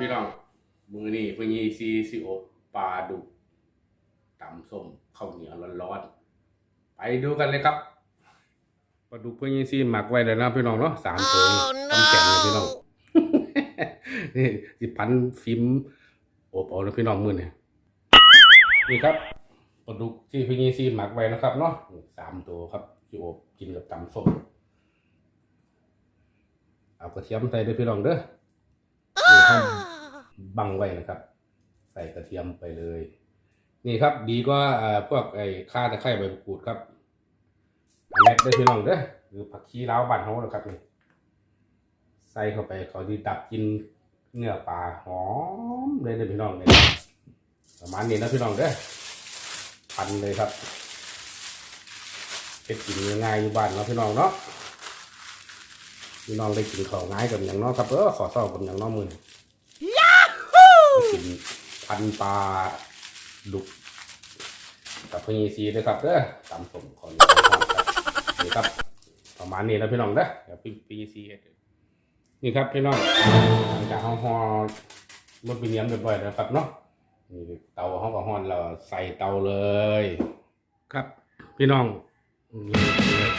พี่น้อง มือนี่เพิ่นยีซีสิอบปลาดุกตำส้มข้าวเหนียวร้อนๆ ไปดูกันเลยครับปลาดุกเพิ่นยีซีหมักไว้แล้วนะพี่น้องเนาะสามตัวตำแข็งเลยพี่น้อง นี่สิพันฟิล์มอบเอาแล้วพี่น้องมือนี่นี่ครับปลาดุกที่เพิ่นยีซีหมักไว้นะครับเนาะนี่สามตัวครับที่อบกินกับตำส้มเอากระเทียมใส่ด้วยพี่น้องเด้อนี่ครั บังไว้นะครับ ใส่กระเทียมไปเลย นี่ครับดีกว่าพวกไอ้ข่าตะไคร้ใบมะกรูดครับอันนี้ได้พี่น้องเด้อหรือผักชีลาวบ้านเฮานะครับนี่ใส่เข้าไปเขาดีดับกินเนื้อปลาหอมเลยเด้อพี่น้องเลยประมาณนี้นะพี่น้องเด้อพันเลยครับเป็นกินง่ายอยู่บ้านเนาะพี่น้องเนาะพี่น้องได้กินของง่ายกับอย่างเนาะครับเออขอสอบกับอย่างน้องมือ กินพันปลาดุกกับพญีซีด้วยครับเด้อตามผมขอนุญาตครับนี่ครับ ประมาณนี้แล้วพี่น้องเด้อเดี๋ยวพี่พญีซีนี่ครับพี่น้องหลังจากห้องฮอรถไปเนียมเรียบร้อยแล้วครับเนาะนี่เตาห้องกับฮอนเราใส่เตาเลย ครับ พี่น้อง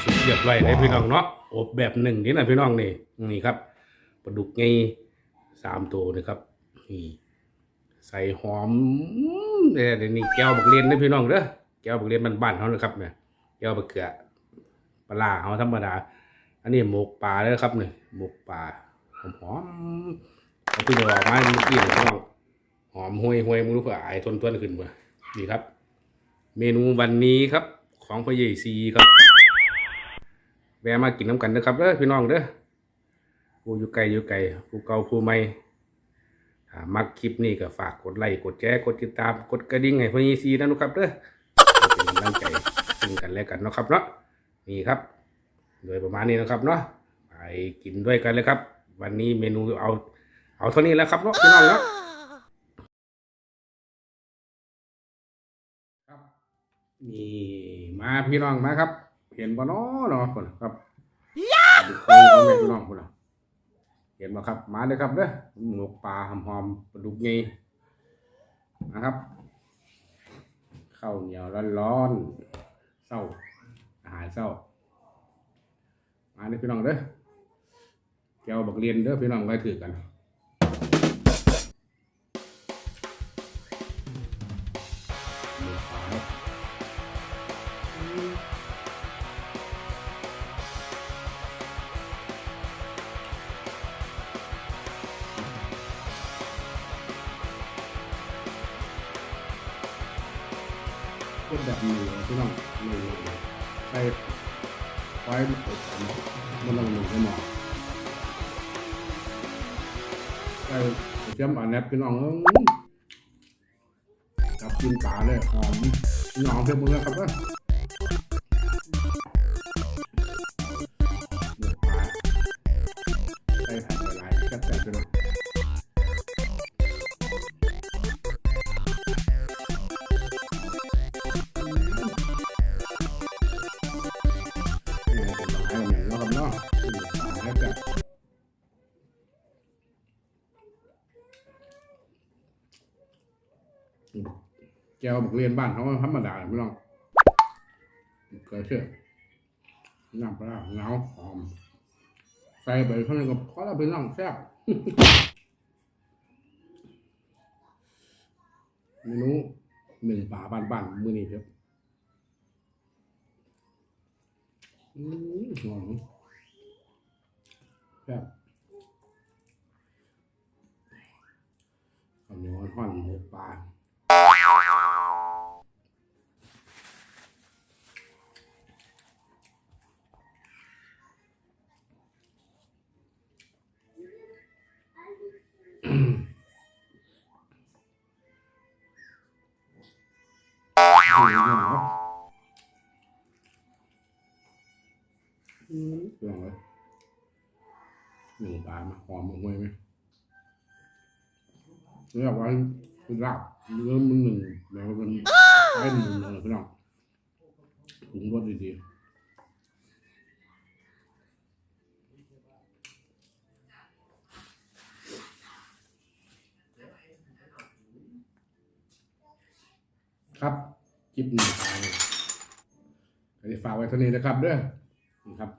สุดเรียบร้อยเลยพี่น้องเนาะอบแบบหนึ่งนี่นะพี่น้องนี่นี่ครับปลาดุกไงสามตัวนะครับนี่ ใส่หอมเดี๋ยวนี้แก้วบักเรียนนะพี่น้องเด้อแก้วบักเรียนบ้านๆเขานะครับเนี่ยแก้วบักเกลือปลาเขาธรรมดา อันนี้หมกปลาเด้อครับเนี่ยหมกปลาหอมหอมเอาพี่น้องออกมาเมื่อกี้พี่น้องหอมห่วยห่วยมึงรู้เผื่อไอายทนต้นขึ้นมานี่ครับ เมนูวันนี้ครับ ของพ่อใหญ่ซีครับแวะมากินน้ำกันนะครับเด้อพี่น้องเด้อกูอยู่ไกลอยู่ไกลกูเก่ากูใหม่ มักคลิปนี้ก็ฝากกดไลค์กดแชร์กดติดตามกดกระดิ่งให้พญีซีนะนะครับเด้อเป็นกำลังใจซึ่งกันและกันเนาะครับเนาะนี่ครับ โดยประมาณนี้นะครับเนาะไปกินด้วยกันเลยครับ วันนี้เมนูเอา เอาเท่านี้แล้วครับเนาะพี่น้องเนาะครับนี่มาพี่น้องมาครับ เห็นบ่เนาะเนาะคนครับดูคุยเอาแม่พี่น้องคนละ เห็นไหมครับ มาเลยครับเด้อหมกปลาหอมๆปลาดุกไงนะครับข้าวเหนียวร้อนๆเศร้าอาหารเศร้ามาเลยพี่น้องเด้อแก้วบักเรียนเด้อพี่น้องไว้ถือกัน เป็นแบบนี้เลยพี่น้องนี่ใส่ไฟมันอบกันมันต้องหนึ่งให้หมอใส่กระเทียมอันนี้พี่น้องเอ้ยจับกินปลาเลยหอมพี่น้องเพื่อนมึงนะครับเด้อหมกปลาใส่ผักหลายๆแซ่บๆไปเลยนี่ นี่หมาแกวบักเรียนบ้านเขาธรรมดาไม่ต้องเกิดเชื่อน้ำปลาเงาหอม ใส่ไปเท่านั้นก็พอแล้วเป็นน้องแซ่บเมนูหนึ่งป่าบ้านๆมือนี้ครับอืม หอมแบบข้าวเหนียวห่อนหมูปลาอืมเหนูปลามาหอมมะม่วยไหมเรียกว่าคือลาบเนื้อมันหนึ่งแล้วมันไอ้หนึ่งเลยพี่น้องปรุงรสดีๆครับคลิปนี้ฝากไว้ท่านี้นะครับด้วยนะครับ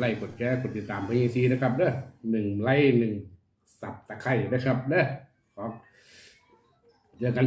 ไลค์กดแชร์กดติดตามพี่ซีนะครับเด้อหนึ่งไลค์หนึ่งสับตะไคร้นะครับเด้อขอเจอกัน